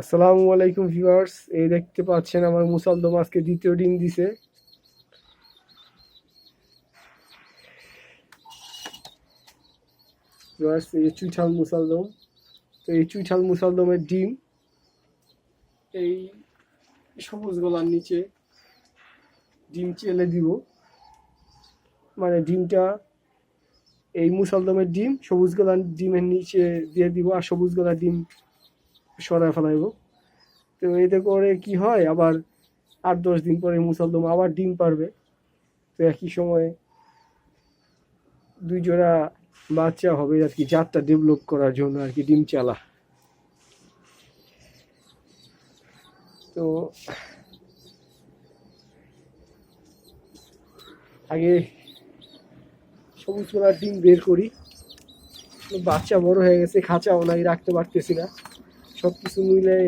আসসালামু আলাইকুম ভিউয়ার্স, এই দেখতে পাচ্ছেন আমার মুসালদম আজকে দ্বিতীয় ডিম দিছে। ভিউয়ার্স, এই চুইঠাল মুসালদম তো এই চুইঠাল মুসালদমের ডিম, এই সবুজ গলার নিচে ডিম চেলে দিব। মানে ডিমটা, এই মুসালদমের ডিম সবুজ গলার ডিমের নিচে দিয়ে দিব আর সবুজ গলার ডিম সরায় ফেলাইব। তো এতে করে কি হয়, আবার আট দশ দিন পরে মুসলদম আবার ডিম পারবে। তো একই সময় দুই জোড়া বাচ্চা হবে আর কি, জাতটা ডেভেলপ করার জন্য আর কি ডিম চালা। তো আগে সবুজ কলার ডিম বের করি। বাচ্চা বড় হয়ে গেছে, খাঁচাও নাই, রাখতে পারতেছি না। সব কিছু মিলে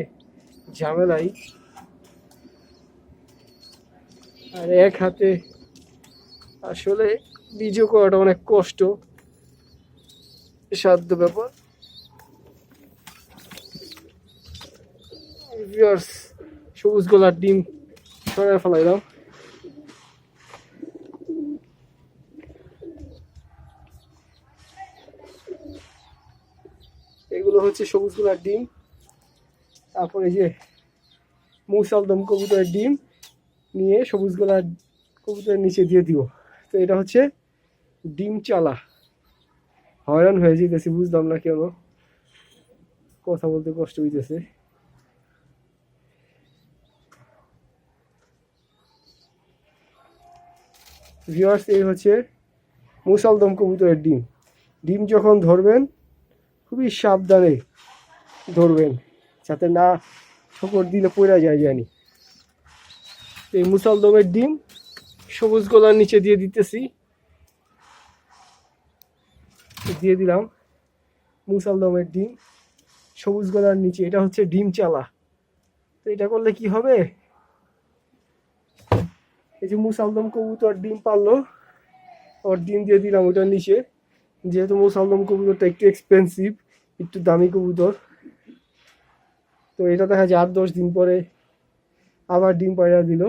ঝামেলাই। আর এক হাতে আসলে বীজও করাটা অনেক কষ্ট। সাধ্য ব্যাপার। সবুজ গোলার ডিম সরাই ফেলাইলাম। এগুলো হচ্ছে সবুজ গোলার ডিম। তারপরে যে মৌসালদম কবুতরের ডিম নিয়ে সবুজ গোলার কবুতরের নিচে দিয়ে দিব। তো এটা হচ্ছে ডিম চালা। হয়রান হয়ে যেতেছি বুঝলাম না কেন। কথা বলতে কষ্ট হইতেছে। ভিওয়ার্স এই হচ্ছে মুসালদম কবুতরের ডিম। ডিম যখন ধরবেন, খুবই সাবধানে ধরবেন। যাতে না ঠোকর দিলে পড়া যায় জানি। এই মুসালদমের ডিম সবুজ গোলার নিচে দিয়ে দিতেছি। দিয়ে দিলাম মুসালদমের ডিম সবুজ গোলার নিচে। এটা হচ্ছে ডিম চালা। তো এটা করলে কি হবে? এই যে মুসালদম কবুতর ডিম পারল, ওর ডিম দিয়ে দিলাম ওটার নিচে। যেহেতু মুসালদম কবুতরটা একটু এক্সপেন্সিভ একটু দামি কবুতর। তো এটা দেখা যায় আট, দশ দিন পরে আবার ডিম পায়রা দিল।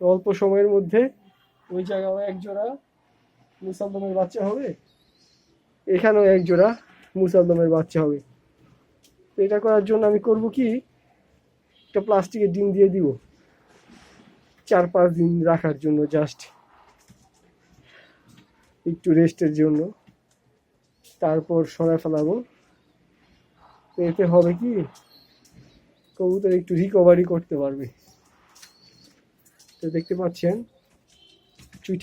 অল্প সময়ের মধ্যে ওই জায়গাও এক জোড়া মুসালদমের বাচ্চা হবে, এখানেও এক জোড়া মুসালদমের বাচ্চা হবে। তো এটা করার জন্য আমি করব কি, একটা প্লাস্টিকের ডিম দিয়ে দিব, চার, পাঁচ দিন রাখার জন্য জাস্ট একটু রেস্টের জন্য। তারপর সরা ফেলাবো। এতে হবে কি কবুতর একটু রিকভারি করতে পারবে। তো দেখতে পাচ্ছেন